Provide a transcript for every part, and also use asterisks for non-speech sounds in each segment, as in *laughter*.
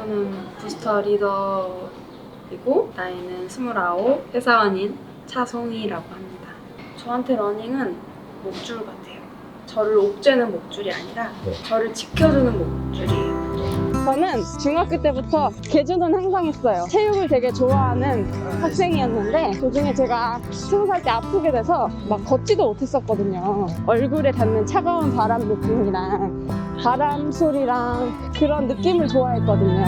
저는 부스터 리더이고 나이는 29 회사원인 차송이라고 합니다. 저한테 러닝은 목줄 같아요. 저를 옥죄는 목줄이 아니라 네. 저를 지켜주는 목줄이에요. 저는 중학교 때부터 계주는 항상 했어요. 체육을 되게 좋아하는 학생이었는데 도중에 제가 스무 살 때 아프게 돼서 막 걷지도 못했었거든요. 얼굴에 닿는 차가운 바람 느낌이랑 바람 소리랑 그런 느낌을 좋아했거든요.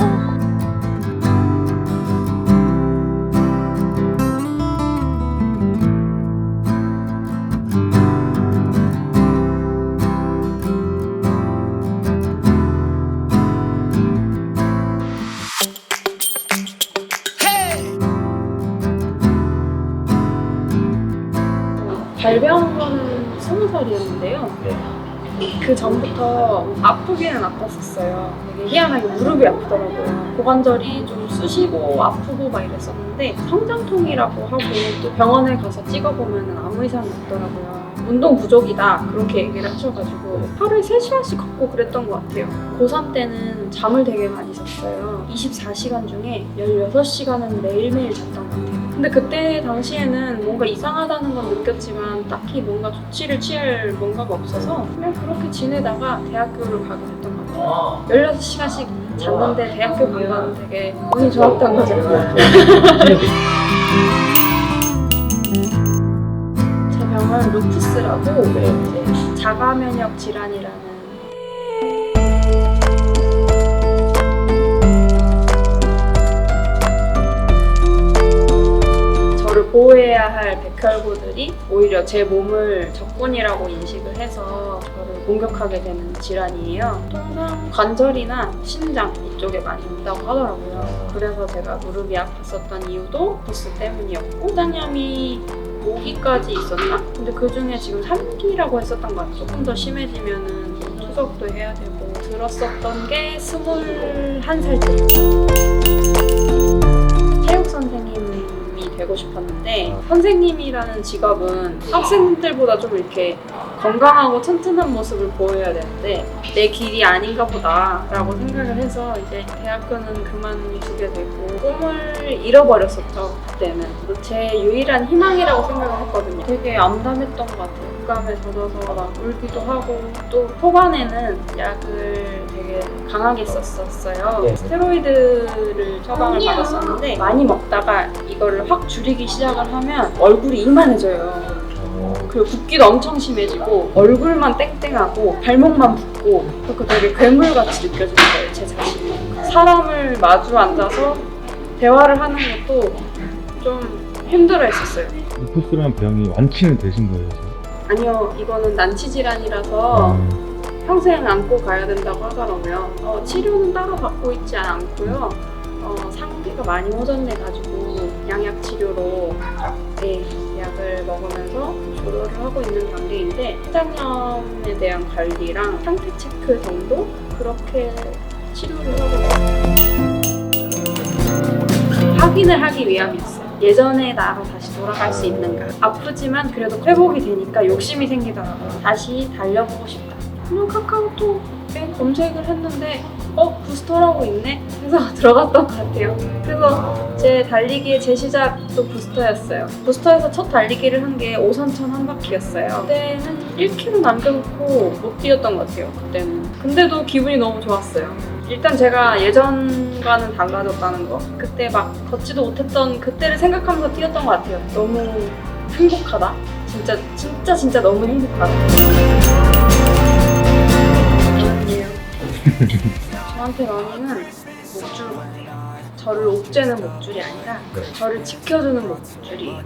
발병한 거는 20살이었는데요. 네. 그 전부터 아프기는 아팠었어요. 되게 희한하게 무릎이 아프더라고요. 고관절이 좀 쑤시고 아프고 막 이랬었는데 성장통이라고 하고 또 병원에 가서 찍어보면 아무 이상이 없더라고요. 운동 부족이다 그렇게 얘기를 하셔가지고 하루에 3시간씩 걷고 그랬던 것 같아요. 고3 때는 잠을 되게 많이 잤어요. 24시간 중에 16시간은 매일매일 잤던 것 같아요. 근데 그때 당시에는 뭔가 이상하다는 건 느꼈지만 딱히 뭔가 조치를 취할 뭔가가 없어서 그냥 그렇게 지내다가 대학교를 가게 됐던 것 같아요. 16시간씩 잤는데 대학교 간 건 되게 운이 좋았던 거죠. *laughs* 제 병은 루푸스라고 네. 이제 자가 면역 질환이라는 백혈구들이 오히려 제 몸을 적군이라고 인식을 해서 저를 공격하게 되는 질환이에요. 통상 관절이나 신장 이쪽에 많이 온다고 하더라고요. 그래서 제가 무릎이 아팠었던 이유도 부스 때문이었고 쌍염이 5기까지 있었나? 근데 그 중에 지금 3기라고 했었던 것 같아요. 조금 더 심해지면은 좀 투석도 해야 되고 들었었던 게 21살 때 체육 선생님이 되고 싶었는데 선생님이라는 직업은 학생들보다 좀 이렇게 건강하고 튼튼한 모습을 보여야 되는데 내 길이 아닌가 보다라고 생각을 해서 이제 대학교는 그만두게 되고 꿈을 잃어버렸었죠 그때는. 제 유일한 희망이라고 생각을 했거든요. 되게 암담했던 것 같아요. 독감에 젖어서 막 울기도 하고 또 초반에는 약을 되게 강하게 썼었어요. 네. 스테로이드를 처방을 받았었는데 많이 먹다가 이거를 확 줄이기 시작을 하면 얼굴이 이만해져요. 어, 그리고 붓기도 엄청 심해지고 얼굴만 땡땡하고 발목만 붓고 그렇게 되게 괴물같이 느껴지는 거예요 제 자신이. 사람을 마주 앉아서 대화를 하는 것도 좀 힘들어 했었어요. 루푸스라는 병이 완치는 되신 거예요? 아니요 이거는 난치 질환이라서 음, 평생 안고 가야 된다고 하더라고요. 어, 치료는 따로 받고 있지 않고요. 어, 상태가 많이 호전돼가지고 양약 치료로 네, 약을 먹으면서 조절을 하고 있는 단계인데 췌장염에 대한 관리랑 상태 체크 정도 그렇게 치료를 하고 있어요. 확인을 하기 위함이었어요. 예전에 나가 다시 돌아갈 수 있는가. 아프지만 그래도 회복이 되니까 욕심이 생기더라고요. 다시 달려보고 싶다. 그냥 카카오톡에 검색을 했는데 어 부스터라고 있네 해서 *laughs* 들어갔던 것 같아요. 그래서 제 달리기의 제 시작도 부스터였어요. 부스터에서 첫 달리기를 한게 오선천 한 바퀴였어요. 그때는 1km 남겨놓고 못 뛰었던 것 같아요. 그때는. 근데도 기분이 너무 좋았어요. 일단 제가 예전과는 달라졌다는 거. 그때 막 걷지도 못했던 그때를 생각하면서 뛰었던 것 같아요. 너무 행복하다. 진짜 진짜 진짜 너무 행복하다. *laughs* 아니에요. *laughs* 저한테 러닝은 목줄 같아요. 저를 옥죄는 목줄이 아니라 네. 저를 지켜주는 목줄이에요.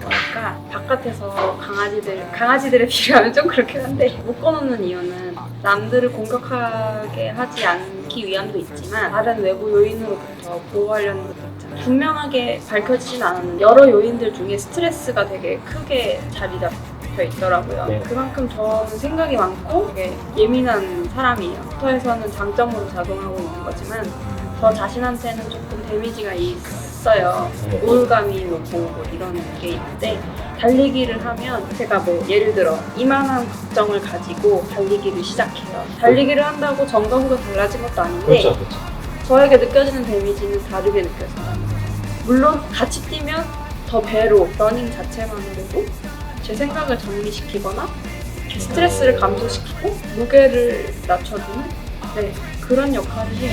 그러니까 바깥에서 강아지들 강아지들에 비유하면 좀 그렇긴 한데 묶어놓는 이유는 남들을 공격하게 하지 않기 위함도 있지만 다른 외부 요인으로부터 보호하려는 것도 있잖아요. 분명하게 밝혀지진 않았는데 여러 요인들 중에 스트레스가 되게 크게 자리 잡 혀 있더라고요. 네. 그만큼 저는 생각이 많고 되게 예민한 사람이에요. 터에서는 장점으로 작용하고 있는 거지만 저 자신한테는 조금 데미지가 있어요. 네. 우울감이 오고 뭐 이런 게 있는데 달리기를 하면 제가 뭐 예를 들어 이만한 걱정을 가지고 달리기를 시작해요. 달리기를 한다고 정과 후가 달라진 것도 아닌데 그렇죠, 그렇죠. 저에게 느껴지는 데미지는 다르게 느껴져요. 물론 같이 뛰면 더 배로 러닝 자체만으로도 제 생각을 정리시키거나 스트레스를 감소시키고 무게를 낮춰주는 네, 그런 역할을 해요.